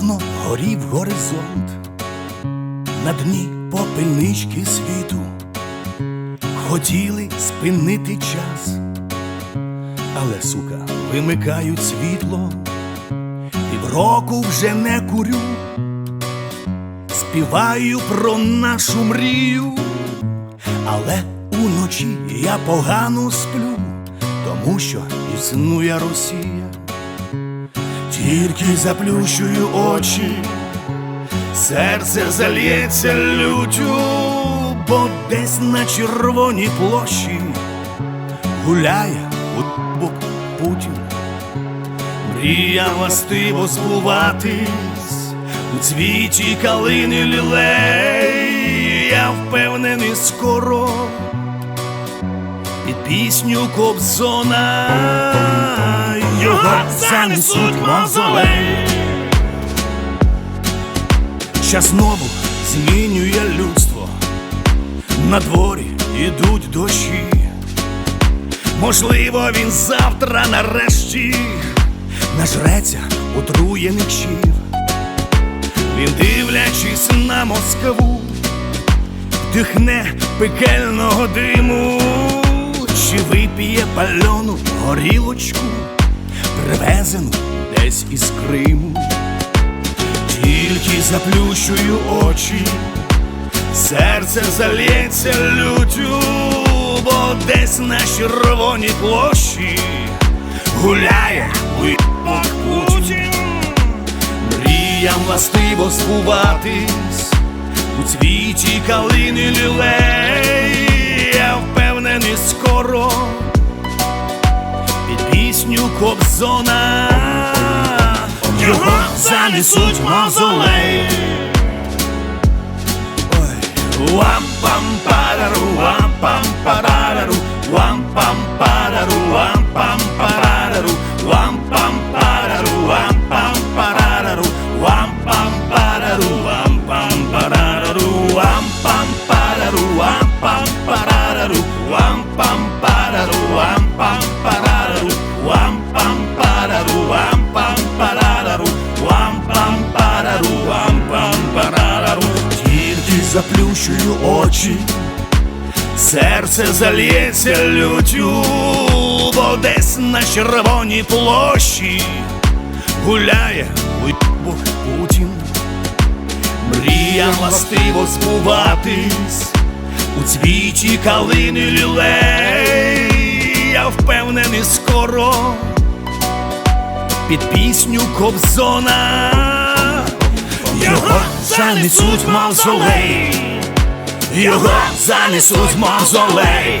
горів горизонт, на дні попельнички світу, хотіли спинити час, але сука, вимикають світло, півроку вже не курю, співаю про нашу мрію, але уночі я погано сплю, тому що існує Росія. Тільки заплющую очі, серце зальється лютю, бо десь на червоній площі гуляє у бок Путін. Мрія властиво збуватись у цвіті калини лілей. Я впевнений скоро пісню Кобзона його занесуть мавзолей. Час знову змінює людство, на дворі ідуть дощі. Можливо, він завтра нарешті нажреться отруєних щів. Він, дивлячись на Москву, вдихне пекельного диму, чи вип'є пальону горілочку, привезену десь із Криму. Тільки заплющую очі, серце зальється лютю, бо десь на червоній площі гуляє уйбок Путін. Мріям властиво збуватись у цвіті калини лілей. Скоро під пісню Кобзона. Його занесуть в мавзолей. Вам заплющую очі, серце зальється лютю, бо десь на червоній площі гуляє уйбок Путін. Мрія властиво збуватись у цвіті калини лілей. Я впевнений скоро під пісню Кобзона його занесуть в мавзолей, його занесуть в мавзолей.